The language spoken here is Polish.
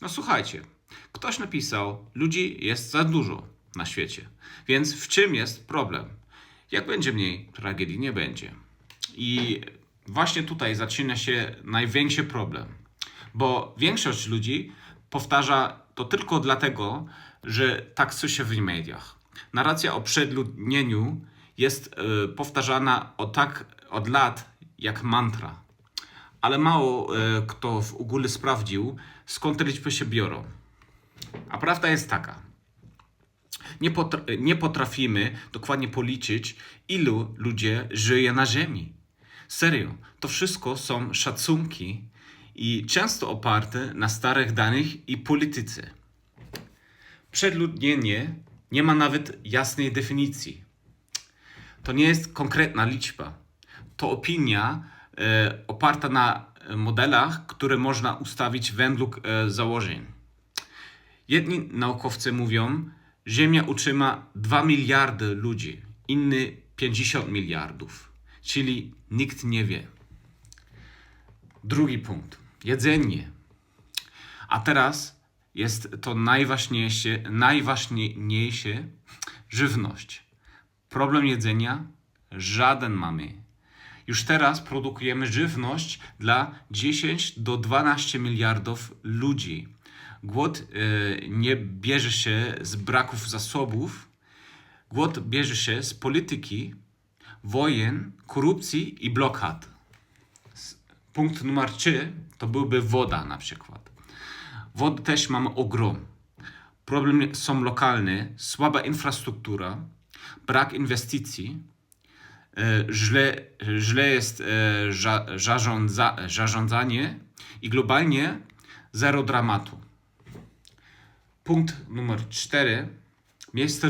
No słuchajcie, ktoś napisał, ludzi jest za dużo na świecie. Więc w czym jest problem? Jak będzie mniej, tragedii nie będzie. I właśnie tutaj zaczyna się największy problem. Bo większość ludzi powtarza to tylko dlatego, że tak słyszy w mediach. Narracja o przedludnieniu jest e, powtarzana tak od lat jak mantra. Ale mało e, kto w ogóle sprawdził, skąd te liczby się biorą. A prawda jest taka. Nie, potra- nie potrafimy dokładnie policzyć, ilu ludzie żyje na Ziemi. Serio, to wszystko są szacunki i często oparte na starych danych i polityce. Przedludnienie nie ma nawet jasnej definicji. To nie jest konkretna liczba. To opinia oparta na e, modelach, które można ustawić według e, założeń. Jedni naukowcy mówią, Ziemia utrzyma 2 miliardy ludzi, inny 50 miliardów, czyli nikt nie wie. Drugi punkt. Jedzenie. A teraz jest to najważniejsze, najważniejsze żywność. Problem jedzenia żaden mamy. Już teraz produkujemy żywność dla 10 do 12 miliardów ludzi. Głód e, nie bierze się z braków zasobów, głód bierze się z polityki, wojen, korupcji i blokad. Punkt numer 3 to byłby woda na przykład. Wody też mamy ogrom. Problemy są lokalne, słaba infrastruktura, brak inwestycji, źle, źle jest e, za, zarządza, zarządzanie i globalnie zero dramatu. Punkt numer 4. Miejsce